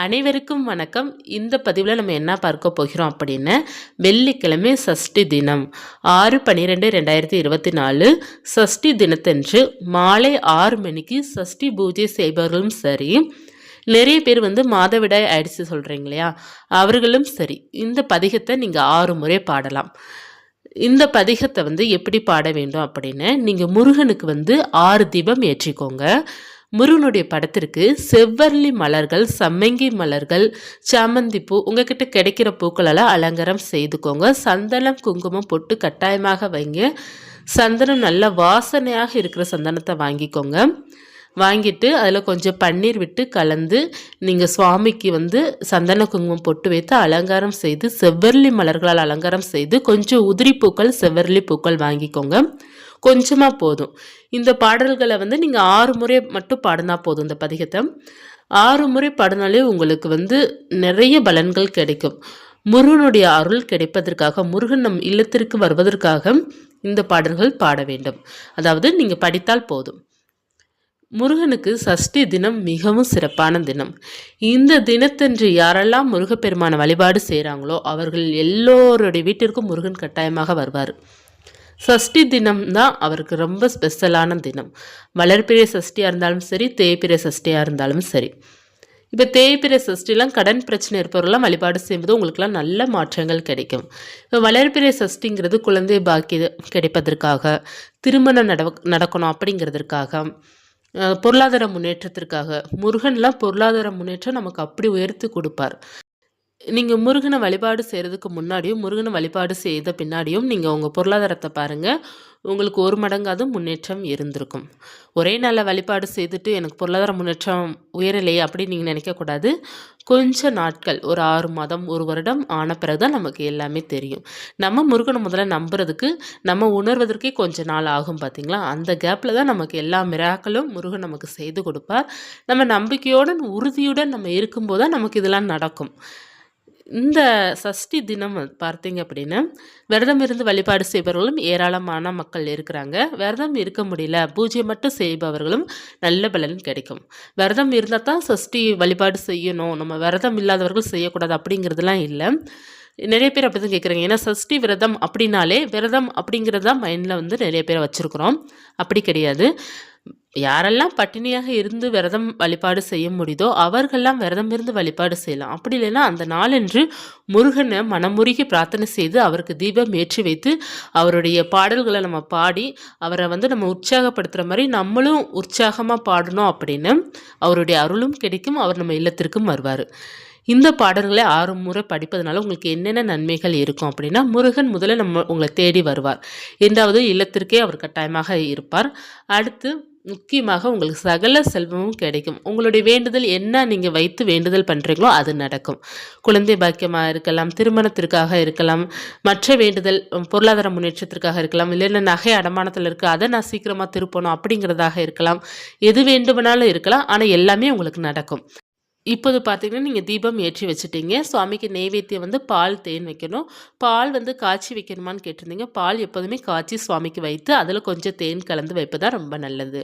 அனைவருக்கும் வணக்கம். இந்த பதிவில் நம்ம என்ன பார்க்க போகிறோம் அப்படின்னு வெள்ளிக்கிழமை சஷ்டி தினம் ஆறு பன்னிரெண்டு ரெண்டாயிரத்தி இருபத்தி நாலு சஷ்டி தினத்தன்று மாலை ஆறு மணிக்கு சஷ்டி பூஜை செய்பவர்களும் சரி நிறைய பேர் வந்து மாதவிடாய் ஆயிடுச்சு சொல்கிறீங்க இல்லையா? அவர்களும் சரி இந்த பதிகத்தை நீங்கள் ஆறு முறை பாடலாம். இந்த பதிகத்தை வந்து எப்படி பாட வேண்டும் அப்படின்னு நீங்கள் முருகனுக்கு வந்து ஆறு தீபம் ஏற்றிக்கோங்க. முருகனுடைய படத்திற்கு செவ்வரளி மலர்கள் சம்மங்கி மலர்கள் சாமந்தி பூ உங்ககிட்ட கிடைக்கிற பூக்களெல்லாம் அலங்காரம் செய்துக்கோங்க. சந்தனம் குங்குமம் பொட்டு கட்டாயமாக வைங்க. சந்தனம் நல்ல வாசனையாக இருக்கிற சந்தனத்தை வாங்கிக்கோங்க. வாங்கிட்டு அதில் கொஞ்சம் பன்னீர் விட்டு கலந்து நீங்கள் சுவாமிக்கு வந்து சந்தன குங்குமம் பொட்டு வைத்து அலங்காரம் செய்து செவ்வரளி மலர்களால் அலங்காரம் செய்து கொஞ்சம் உதிரி பூக்கள் செவ்வரளி பூக்கள் வாங்கிக்கோங்க. கொஞ்சமாக போதும். இந்த பாடல்களை வந்து நீங்கள் ஆறு முறை மட்டும் பாடினா போதும் இந்த பதிகத்தை. ஆறு முறை பாடினாலே உங்களுக்கு வந்து நிறைய பலன்கள் கிடைக்கும். முருகனுடைய அருள் கிடைப்பதற்காக முருகன் நம் இல்லத்திற்கு வருவதற்காக இந்த பாடல்கள் பாட வேண்டும். அதாவது நீங்கள் படித்தால் போதும். முருகனுக்கு சஷ்டி தினம் மிகவும் சிறப்பான தினம். இந்த தினத்தன்று யாரெல்லாம் முருகப்பெருமான வழிபாடு செய்கிறாங்களோ அவர்கள் எல்லோருடைய வீட்டிற்கும் முருகன் கட்டாயமாக வருவார். சஷ்டி தினம் தான் அவருக்கு ரொம்ப ஸ்பெஷலான தினம். வளர்பிறை சஷ்டியாக இருந்தாலும் சரி தேய்பிறை சஷ்டியாக இருந்தாலும் சரி. இப்போ தேய்பிறை சஷ்டிலாம் கடன் பிரச்சனை இருப்பவர்கள்லாம் வழிபாடு செய்யும்போது உங்களுக்குலாம் நல்ல மாற்றங்கள் கிடைக்கும். இப்போ வளர்பிறை சஷ்டிங்கிறது குழந்தை பாக்கிய கிடைப்பதற்காக திருமணம் நட நடக்கணும் அப்படிங்கிறதுக்காக பொருளாதார முன்னேற்றத்திற்காக. முருகன்லாம் பொருளாதார முன்னேற்றம் நமக்கு அப்படி உயர்த்தி கொடுப்பார். நீங்கள் முருகனை வழிபாடு செய்கிறதுக்கு முன்னாடியும் முருகனை வழிபாடு செய்த பின்னாடியும் நீங்கள் உங்கள் பொருளாதாரத்தை பாருங்கள் உங்களுக்கு ஒரு மடங்காவது முன்னேற்றம் இருந்திருக்கும். ஒரே நாளில் வழிபாடு செய்துட்டு எனக்கு பொருளாதார முன்னேற்றம் உயரலையே அப்படின்னு நீங்கள் நினைக்கக்கூடாது கொஞ்ச நாட்கள் ஒரு ஆறு மாதம் ஒரு வருடம் ஆன பிறகு தான் நமக்கு எல்லாமே தெரியும். நம்ம முருகனை முதல்ல நம்புறதுக்கு நம்ம உணர்வதற்கே கொஞ்ச நாள் ஆகும் பார்த்தீங்களா அந்த கேப்பில் தான் நமக்கு எல்லா மிராக்களும் முருகன் நமக்கு செய்து கொடுப்பார். நம்ம நம்பிக்கையோடு உறுதியுடன் நம்ம இருக்கும்போது தான் நமக்கு இதெல்லாம் நடக்கும். இந்த சஷ்டி தினம் பார்த்தீங்க அப்படின்னா விரதம் இருந்து வழிபாடு செய்பவர்களும் ஏராளமான மக்கள் இருக்கிறாங்க. விரதம் இருக்க முடியல பூஜை மட்டும் செய்பவர்களும் நல்ல பலன் கிடைக்கும். விரதம் இருந்தால் தான் சஷ்டி வழிபாடு செய்யணும். நம்ம விரதம் இல்லாதவர்கள் செய்யக்கூடாது அப்படிங்கிறதுலாம் இல்லை. நிறைய பேர் அப்படி தான் கேட்குறாங்க ஏன்னா சஷ்டி விரதம் அப்படின்னாலே விரதம் அப்படிங்கிறது தான் மைண்டில் வந்து நிறைய பேர் வச்சுருக்குறோம். அப்படி கிடையாது. யாரெல்லாம் பட்டினியாக இருந்து விரதம் வழிபாடு செய்ய முடியுதோ அவர்கள்லாம் விரதம் இருந்து வழிபாடு செய்யலாம். அப்படி இல்லைன்னா அந்த நாளன்று முருகனை மனமுருகி பிரார்த்தனை செய்து அவருக்கு தீபம் ஏற்றி வைத்து அவருடைய பாடல்களை நம்ம பாடி அவரை வந்து நம்ம உற்சாகப்படுத்துகிற மாதிரி நம்மளும் உற்சாகமாக பாடணும் அப்படின்னு அவருடைய அருளும் கிடைக்கும் அவர் நம்ம இல்லத்திற்கும் வருவார். இந்த பாடல்களை ஆறு முறை படிப்பதனால உங்களுக்கு என்னென்ன நன்மைகள் இருக்கும் அப்படின்னா முருகன் முதல்ல நம்ம உங்களை தேடி வருவார். இரண்டாவது இல்லத்திற்கே அவர் கட்டாயமாக இருப்பார். அடுத்து முக்கியமாக உங்களுக்கு சகல செல்வமும் கிடைக்கும். உங்களுடைய வேண்டுதல் என்ன நீங்கள் வைத்து வேண்டுதல் பண்ணுறீங்களோ அது நடக்கும். குழந்தை பாக்கியமாக இருக்கலாம் திருமணத்திற்காக இருக்கலாம் மற்ற வேண்டுதல் பொருளாதார முன்னேற்றத்திற்காக இருக்கலாம் இல்லைன்னா நகை அடமானத்தில் இருக்குது அதை நான் சீக்கிரமாக திருப்பணும் அப்படிங்கிறதாக இருக்கலாம். எது வேண்டுமானாலும் இருக்கலாம் ஆனால் எல்லாமே உங்களுக்கு நடக்கும். இப்போது பார்த்தீங்கன்னா நீங்கள் தீபம் ஏற்றி வச்சுட்டீங்க. சுவாமிக்கு நெய்வேத்தியம் வந்து பால் தேன் வைக்கணும். பால் வந்து காய்ச்சி வைக்கணுமான்னு கேட்டிருந்தீங்க. பால் எப்போதுமே காய்ச்சி சுவாமிக்கு வைத்து அதில் கொஞ்சம் தேன் கலந்து வைப்பதா ரொம்ப நல்லது.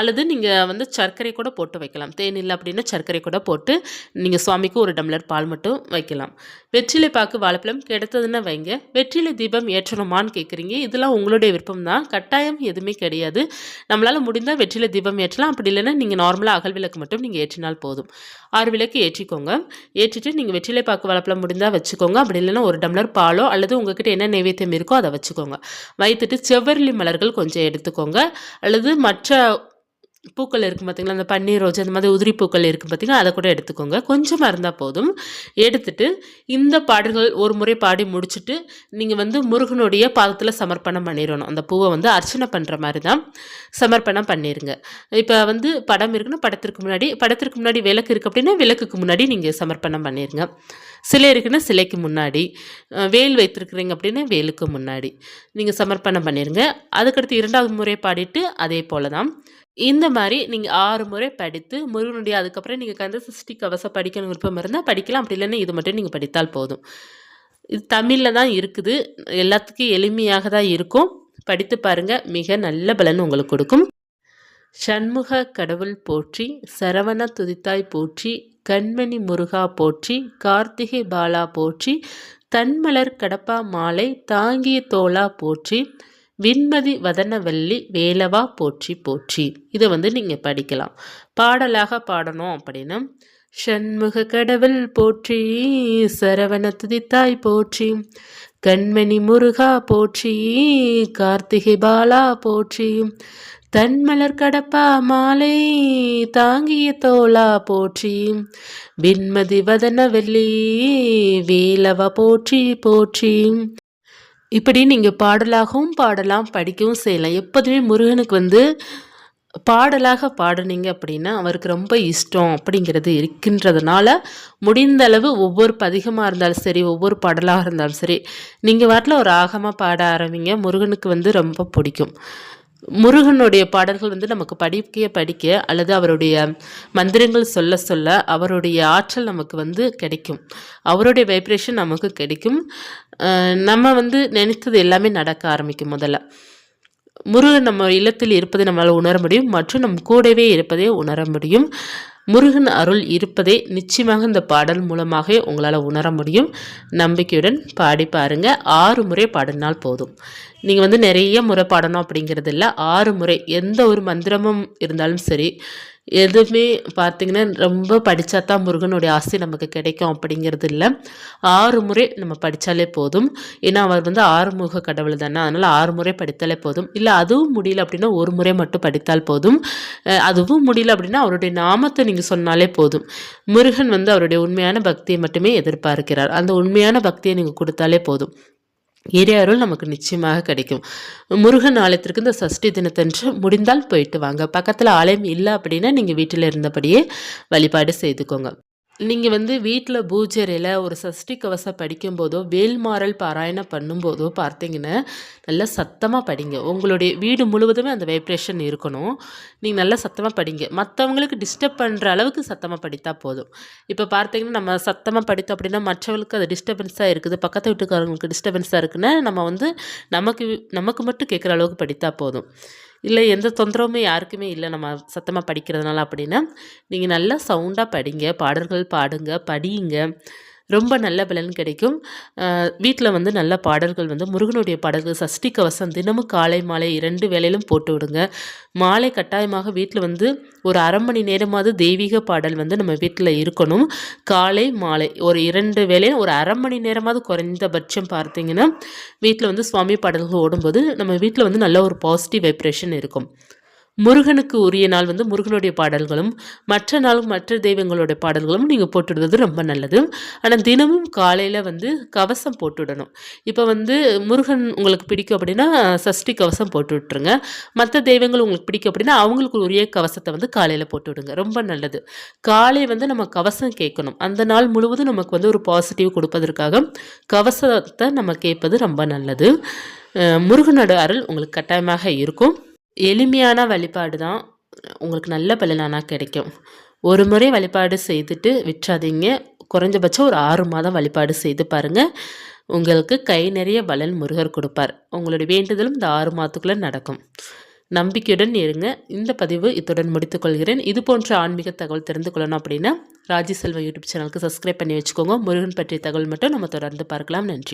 அல்லது நீங்கள் வந்து சர்க்கரை கூட போட்டு வைக்கலாம். தேன் இல்லை அப்படின்னா சர்க்கரை கூட போட்டு நீங்கள் சுவாமிக்கு ஒரு டம்ளர் பால் மட்டும் வைக்கலாம். வெற்றிலை பாக்கு வாழைப்பழம் கிடைத்ததுன்னு வைங்க. வெற்றிலை தீபம் ஏற்றணுமான்னு கேட்குறீங்க இதெல்லாம் உங்களுடைய விருப்பம் தான் கட்டாயம் எதுவுமே கிடையாது. நம்மளால் முடிந்தால் வெற்றிலை தீபம் ஏற்றலாம். அப்படி இல்லைன்னா நீங்கள் நார்மலாக அகல் விளக்கு மட்டும் நீங்கள் ஏற்றினால் போதும். ஆறு விளக்கு ஏற்றிக்கோங்க. ஏற்றிட்டு நீங்கள் வெற்றிலை பாக்கு வாழைப்பழம் முடிந்தால் வச்சுக்கோங்க. அப்படி இல்லைன்னா ஒரு டம்ளர் பாலோ அல்லது உங்ககிட்ட என்ன நைவேத்தியம் இருக்கோ அதை வச்சுக்கோங்க. வைத்துட்டு செவ்வரளி மலர்கள் கொஞ்சம் எடுத்துக்கோங்க. அல்லது மற்ற பூக்கள் இருக்கும் பார்த்திங்களா அந்த பன்னீர் ரோஜ் அந்த மாதிரி உதிரி பூக்கள் இருக்கும் பார்த்திங்களா அதை கூட எடுத்துக்கோங்க. கொஞ்சமாக இருந்தால் போதும். எடுத்துட்டு இந்த பாடல்கள் ஒரு முறை பாடி முடிச்சுட்டு நீங்கள் வந்து முருகனுடைய பாதத்தில் சமர்ப்பணம் பண்ணிடணும். அந்த பூவை வந்து அர்ச்சனை பண்ணுற மாதிரி தான் சமர்ப்பணம் பண்ணிடுங்க இப்போ வந்து படம் இருக்குன்னா படத்திற்கு முன்னாடி படத்திற்கு முன்னாடி விளக்கு இருக்குது அப்படின்னா விளக்குக்கு முன்னாடி நீங்கள் சமர்ப்பணம் பண்ணிடுங்க சிலை இருக்குன்னா சிலைக்கு முன்னாடி. வேல் வைத்திருக்கிறீங்க அப்படின்னா வேலுக்கு முன்னாடி. நீங்கள் சமர்ப்பணம் பண்ணிடுங்க அதுக்கடுத்து இரண்டாவது முறை பாடிட்டு அதே போல் தான் இந்த மாதிரி நீங்கள் ஆறு முறை படித்து முருகனுடைய அதுக்கப்புறம் நீங்கள் கந்த சஷ்டி கவசம் படிக்கணும் விருப்பம் இருந்தால் படிக்கலாம். அப்படி இல்லைன்னா இது மட்டும் நீங்கள் படித்தால் போதும். இது தமிழில் தான் இருக்குது. எல்லாத்துக்கும் எளிமையாக தான் இருக்கும். படித்து பாருங்கள் மிக நல்ல பலன் உங்களுக்கு கொடுக்கும். சண்முக கடவுள் போற்றி சரவண துதித்தாய் போற்றி கண்மணி முருகா போற்றி கார்த்திகை பாலா போற்றி தன்மலர் கடப்பா மாலை தாங்கிய தோளா போற்றி விண்மதி வதனவல்லி வேலவா போற்றி போற்றி. இதை வந்து நீங்கள் படிக்கலாம். பாடலாக பாடணும் அப்படின்னா. ஷண்முக கடவுள் போற்றி சரவண துதித்தாய் போற்றி கண்மணி முருகா போற்றி கார்த்திகை பாலா போற்றி தன்மலர் கடப்பா மாலை தாங்கிய தோலா போற்றி விண்மதி வதன வெள்ளி வேலவ போற்றி போற்றி. இப்படி நீங்கள் பாடலாகவும் பாடலாம் படிக்கவும் செய்யலாம். எப்போதுமே முருகனுக்கு வந்து பாடலாக பாடுனீங்க அப்படின்னா அவருக்கு ரொம்ப இஷ்டம் அப்படிங்கிறது இருக்கின்றதுனால முடிந்த அளவு ஒவ்வொரு பதிகமாக இருந்தாலும் சரி ஒவ்வொரு பாடலாக இருந்தாலும் சரி நீங்கள் வாட்டில் ஒரு ஆகமாக பாட ஆரம்பிங்க. முருகனுக்கு வந்து ரொம்ப பிடிக்கும். முருகனுடைய பாடல்கள் வந்து நமக்கு படிக்க படிக்க அல்லது அவருடைய மந்திரங்கள் சொல்ல சொல்ல அவருடைய ஆற்றல் நமக்கு வந்து கிடைக்கும். அவருடைய வைப்ரேஷன் நமக்கு கிடைக்கும். நம்ம வந்து நினைத்தது எல்லாமே நடக்க ஆரம்பிக்கும் முதல்ல. முருகன் நம்ம இல்லத்தில் இருப்பதை நம்மளால் உணர முடியும். மற்றும் நம் கூடவே இருப்பதை உணர முடியும். முருகன் அருள் இருப்பதே நிச்சயமாக இந்த பாடல் மூலமாக உங்களால் உணர முடியும். நம்பிக்கையுடன் பாடி பாருங்கள் ஆறு முறை பாடினால் போதும். நீங்கள் வந்து நிறைய முறை பாடணும் அப்படிங்கிறது இல்லை ஆறு முறை எந்த ஒரு மந்திரமும் இருந்தாலும் சரி எதுவுமே பார்த்திங்கன்னா ரொம்ப படித்தா தான் முருகனுடைய ஆசை நமக்கு கிடைக்கும் அப்படிங்கிறது இல்லை. ஆறு முறை நம்ம படித்தாலே போதும். ஏன்னா அவர் வந்து ஆறுமுக கடவுள் தானே. அதனால் ஆறு முறை படித்தாலே போதும். இல்லை அதுவும் முடியல அப்படின்னா ஒரு முறை மட்டும் படித்தால் போதும். அதுவும் முடியல அப்படின்னா அவருடைய நாமத்தை நீங்கள் சொன்னாலே போதும். முருகன் வந்து அவருடைய உண்மையான பக்தியை மட்டுமே எதிர்பார்க்கிறார். அந்த உண்மையான பக்தியை நீங்கள் கொடுத்தாலே போதும். இறை அருள் நமக்கு நிச்சயமாக கிடைக்கும். முருகன் ஆலயத்திற்கு இந்த சஷ்டி தினத்தன்று முடிந்தால் போயிட்டு வாங்க. பக்கத்தில் ஆலயம் இல்லை அப்படின்னா நீங்கள் வீட்டில் இருந்தபடியே வழிபாடு செய்துக்கோங்க. நீங்கள் வந்து வீட்டில் பூஜரையில் ஒரு சஷ்டி கவசம் படிக்கும்போதோ வேல்மாறல் பாராயணம் பண்ணும்போதோ பார்த்தீங்கன்னா நல்லா சத்தமாக படிங்க. உங்களுடைய வீடு முழுவதுமே அந்த வைப்ரேஷன் இருக்கணும். நீங்கள் நல்லா சத்தமாக படிங்க. மற்றவங்களுக்கு டிஸ்டர்ப் பண்ணுற அளவுக்கு சத்தமாக படித்தா போதும். இப்போ பார்த்தீங்கன்னா நம்ம சத்தமாக படித்தோம் அப்படின்னா மற்றவங்களுக்கு அது டிஸ்டர்பன்ஸாக இருக்குது. பக்கத்து வீட்டுக்காரங்களுக்கு டிஸ்டர்பன்ஸாக இருக்குன்னா நம்ம வந்து நமக்கு நமக்கு மட்டும் கேட்குற அளவுக்கு படித்தா போதும். இல்லை எந்த தொந்தரவுமே யாருக்குமே இல்லை நம்ம சத்தமாக படிக்கிறதுனால அப்படின்னா. நீங்கள் நல்லா சவுண்டாக படிங்க பாடல்கள் பாடுங்க படியுங்க. ரொம்ப நல்ல பலன் கிடைக்கும். வீட்டில் வந்து நல்ல பாடல்கள் வந்து முருகனுடைய பாடல்கள் சஷ்டி கவசம் தினமும் காலை மாலை இரண்டு வேலையிலும் போட்டு விடுங்க. மாலை கட்டாயமாக வீட்டில் வந்து ஒரு அரை மணி நேரமாவது தெய்வீக பாடல் வந்து நம்ம வீட்டில் இருக்கணும். காலை மாலை ஒரு இரண்டு வேலையும் ஒரு அரை மணி நேரமாவது குறைந்தபட்சம் பார்த்தீங்கன்னா வீட்டில் வந்து சுவாமி பாடல்கள் ஓடும்போது நம்ம வீட்டில் வந்து நல்ல ஒரு பாசிட்டிவ் வைப்ரேஷன் இருக்கும். முருகனுக்கு உரிய நாள் வந்து முருகனுடைய பாடல்களும் மற்ற நாள் மற்ற தெய்வங்களுடைய பாடல்களும் நீங்கள் போட்டுடுவது ரொம்ப நல்லது. ஆனால் தினமும் காலையில் வந்து கவசம் போட்டுவிடணும் இப்போ வந்து முருகன் உங்களுக்கு பிடிக்கும் அப்படின்னா சஷ்டி கவசம் போட்டு விட்ருங்க மற்ற தெய்வங்கள் உங்களுக்கு பிடிக்கும் அப்படின்னா அவங்களுக்கு உரிய கவசத்தை வந்து காலையில் போட்டு விடுங்க. ரொம்ப நல்லது. காலை வந்து நம்ம கவசம் கேட்கணும். அந்த நாள் முழுவதும் நமக்கு வந்து ஒரு பாசிட்டிவ் கொடுப்பதற்காக கவசத்தை நம்ம கேட்பது ரொம்ப நல்லது. முருகனோட அருள் உங்களுக்கு கட்டாயமாக இருக்கும். எளிமையான வழிபாடு தான் உங்களுக்கு நல்ல பலனானா கிடைக்கும். ஒரு முறை வழிபாடு செய்துட்டு விற்றாதீங்க குறைஞ்சபட்சம் ஒரு ஆறு மாதம் வழிபாடு செய்து பாருங்கள் உங்களுக்கு கை நிறைய பலன் முருகர் கொடுப்பார். உங்களுடைய வேண்டுதலும் இந்த ஆறு மாதத்துக்குள்ளே நடக்கும். நம்பிக்கையுடன் இருங்க. இந்த பதிவு இத்துடன் முடித்துக்கொள்கிறேன் இது போன்ற ஆன்மீக தகவல் தெரிந்து கொள்ளணும் அப்படின்னா ராஜி செல்வ யூடியூப் சேனலுக்கு சப்ஸ்கிரைப் பண்ணி வச்சுக்கோங்க. முருகன் பற்றிய தகவல் மட்டும் நம்ம தொடர்ந்து பார்க்கலாம். நன்றி.